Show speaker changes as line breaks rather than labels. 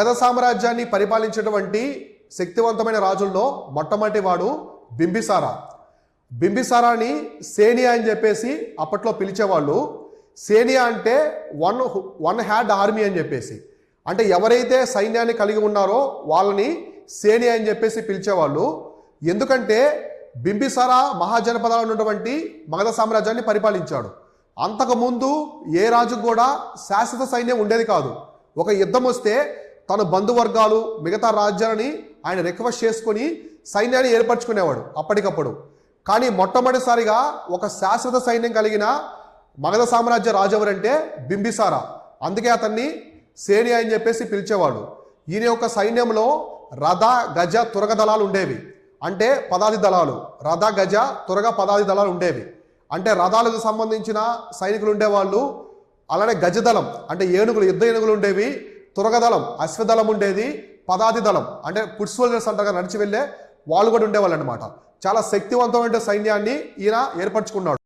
గద సామ్రాజ్యాన్ని పరిపాలించినటువంటి శక్తివంతమైన రాజుల్లో మొట్టమొదటి వాడు బింబిసారా. బింబిసారాని సేనియా అని చెప్పేసి అప్పట్లో పిలిచేవాళ్ళు. సేనియా అంటే వన్ వన్ హ్యాడ్ ఆర్మీ అని చెప్పేసి. అంటే ఎవరైతే సైన్యాన్ని కలిగి ఉన్నారో వాళ్ళని సేనియా అని చెప్పేసి పిలిచేవాళ్ళు. ఎందుకంటే బింబిసారా మహాజనపదాలు ఉన్నటువంటి మగధ సామ్రాజ్యాన్ని పరిపాలించాడు. అంతకుముందు ఏ రాజు కూడా శాశ్వత సైన్యం ఉండేది కాదు. ఒక యుద్ధం వస్తే తన బంధువర్గాలు మిగతా రాజ్యాలని ఆయన రిక్వెస్ట్ చేసుకొని సైన్యాన్ని ఏర్పరచుకునేవాడు అప్పటికప్పుడు. కానీ మొట్టమొదటిసారిగా ఒక శాశ్వత సైన్యం కలిగిన మగధ సామ్రాజ్య రాజు ఎవరంటే బింబిసారా. అందుకే అతన్ని సేని అని చెప్పేసి పిలిచేవాడు. ఈయన యొక్క సైన్యంలో రథ గజ తురగ దళాలు ఉండేవి. అంటే పదాది దళాలు. రథ గజ తురగ పదాది దళాలు ఉండేవి. అంటే రథాలకు సంబంధించిన సైనికులు ఉండేవాళ్ళు. అలానే గజదళం. అంటే ఏనుగులు యుద్ధ ఏనుగులు ఉండేవి. తురగదళం అశ్వదళం ఉండేది పదాతి దళం అంటే ఫుడ్ సోల్జర్స్ అంటారు నడిచి వెళ్ళే వాళ్ళు కూడా ఉండేవాళ్ళు అనమాట చాలా శక్తివంతమైన సైన్యాన్ని ఈయన ఏర్పరచుకున్నాడు.